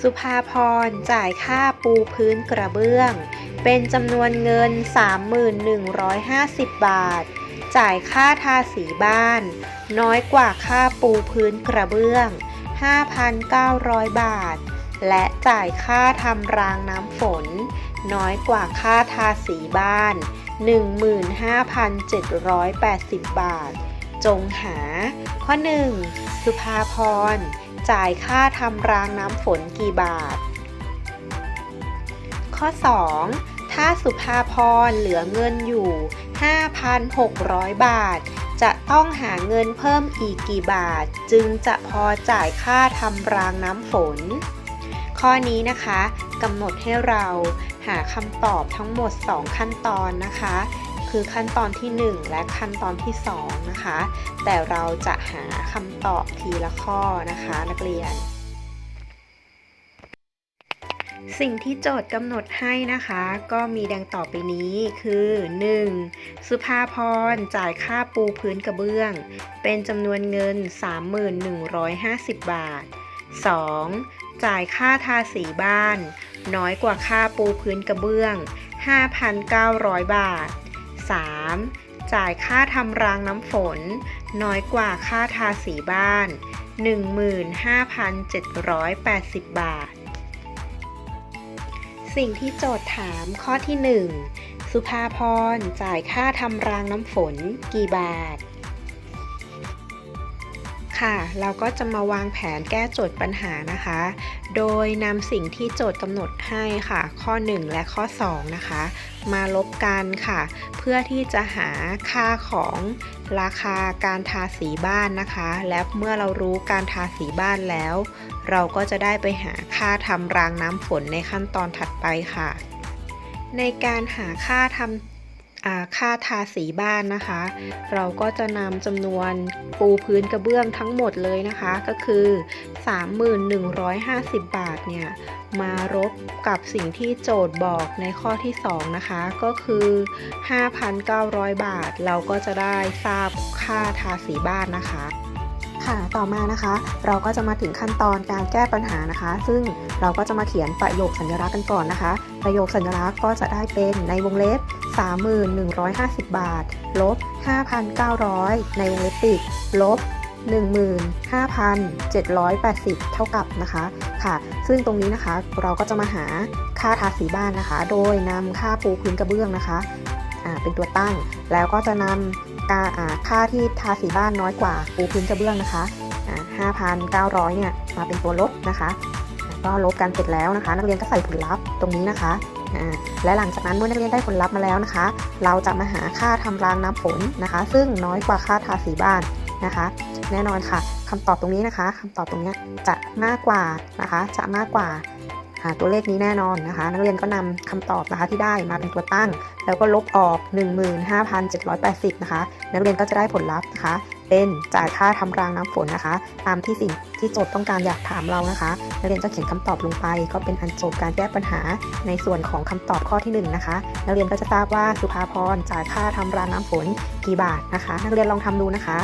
สุภาพรจ่ายค่าปูพื้นกระเบื้อง เป็นจำนวนเงิน 31,150 บาท จ่ายค่าทาสีบ้าน น้อยกว่าค่าปูพื้นกระเบื้อง 5,900 บาท และจ่ายค่าทำรางน้ำฝน น้อยกว่าค่าทาสีบ้าน 15,780 บาท จงหา ข้อ 1. สุภาพร จ่ายค่าทำรางน้ำฝนกี่บาท ข้อ 2. ถ้าสุภาพรเหลือเงินอยู่ 5,600 บาท จะต้องหาเงินเพิ่มอีกกี่บาท จึงจะพอจ่ายค่าทำรางน้ำฝน ข้อนี้นะคะกำหนดให้เราหาคำตอบทั้งหมด 2 ขั้นตอนนะคะ คือขั้นตอนที่ 1 และขั้นตอนที่ 2 นะคะ แต่เราจะหาคำตอบทีละข้อนะคะ นักเรียน สิ่งที่โจทย์กำหนดให้นะคะ ก็มีดังต่อไปนี้คือ 1. สุภาพรจ่ายค่าปูพื้นกระเบื้อง เป็นจำนวนเงิน 3150 บาท 2. จ่ายค่าทาสีบ้าน น้อยกว่าค่าปูพื้นกระเบื้อง 5,900 บาท 3. จ่ายค่าทำรางน้ำฝน น้อยกว่าค่าทาสีบ้าน 15,780 บาท สิ่งที่โจทย์ถามข้อที่ 1 สุภาพรจ่ายค่าทำรางน้ำฝนกี่บาท ค่ะ เราก็จะมาวางแผนแก้โจทย์ปัญหานะคะ โดยนำสิ่งที่โจทย์กำหนดให้ค่ะ ข้อ 1 และข้อ 2 นะคะ มาลบกันค่ะ เพื่อที่จะหาค่าของราคาการทาสีบ้านนะคะ และเมื่อเรารู้การทาสีบ้านแล้ว เราก็จะได้ไปหาค่าทำรางน้ำฝนในขั้นตอนถัดไปค่ะ ในการหาค่าทำ ค่าทาสีบ้านนะคะ เราก็จะนำจำนวนปูพื้นกระเบื้องทั้งหมดเลยนะคะ ก็คือ 3150 บาทเนี่ย มารบกับสิ่งที่โจทย์บอกในข้อที่ 2 นะคะ ก็คือ 5,900 บาท เราก็จะได้ทราบค่าทาสีบ้านนะคะ ค่ะ ต่อมานะคะ เราก็จะมาถึงขั้นตอนการแก้ปัญหานะคะ ซึ่งเราก็จะมาเขียนประโยคสัญลักษณ์กันก่อนนะคะ ประโยคสัญลักษณ์ก็จะได้เป็นในวงเล็บ 31,150 บาท ลบ 5,900 ในวงเล็บปิด ลบ15,780 เท่ากับนะคะค่ะ ซึ่งตรงนี้นะคะเราก็จะมาหาค่าทาสีบ้านนะคะ โดยนำค่าปูพื้นกระเบื้องนะคะ เป็นตัวตั้ง แล้วก็จะนำกาค่าที่ทาสีบ้านน้อยกว่าปูพื้นกระเบื้องนะคะอ่า5,900 เนี่ยมาเป็นตัวลบนะคะ ก็ลบกันเสร็จแล้วนะคะ นักเรียนก็ใส่ผลลัพธ์ตรงนี้นะคะและหลังจากนั้นเมื่อนักเรียนได้ผลลัพธ์มาแล้วนะคะ เราจะมาหาค่าทำรางน้ำฝนนะคะ ซึ่งน้อยกว่าค่าทาสีบ้านนะคะ แน่นอนค่ะคำตอบตรงนี้นะคะคำตอบตรงนี้จะมากกว่านะคะ จะมากกว่า ตัวเลขนี้แน่นอนนะคะ นักเรียนก็นำคำตอบนะคะที่ได้มาเป็นตัวตั้ง แล้วก็ลบออก 15,780 นะคะ นักเรียนก็จะได้ผลลัพธ์นะคะ เป็นจ่ายค่าทำรางน้ำฝนนะคะ ตามที่สิ่งที่โจทย์ต้องการอยากถามเรานะคะ นักเรียนจะเขียนคำตอบลงไป ก็เป็นอันจบการแก้ปัญหาในส่วนของคำตอบข้อที่หนึ่งนะคะ นักเรียนก็จะทราบว่าสุภาพรจ่ายค่าทำรางน้ำฝนกี่บาทนะคะ นักเรียนลองทำดูนะคะ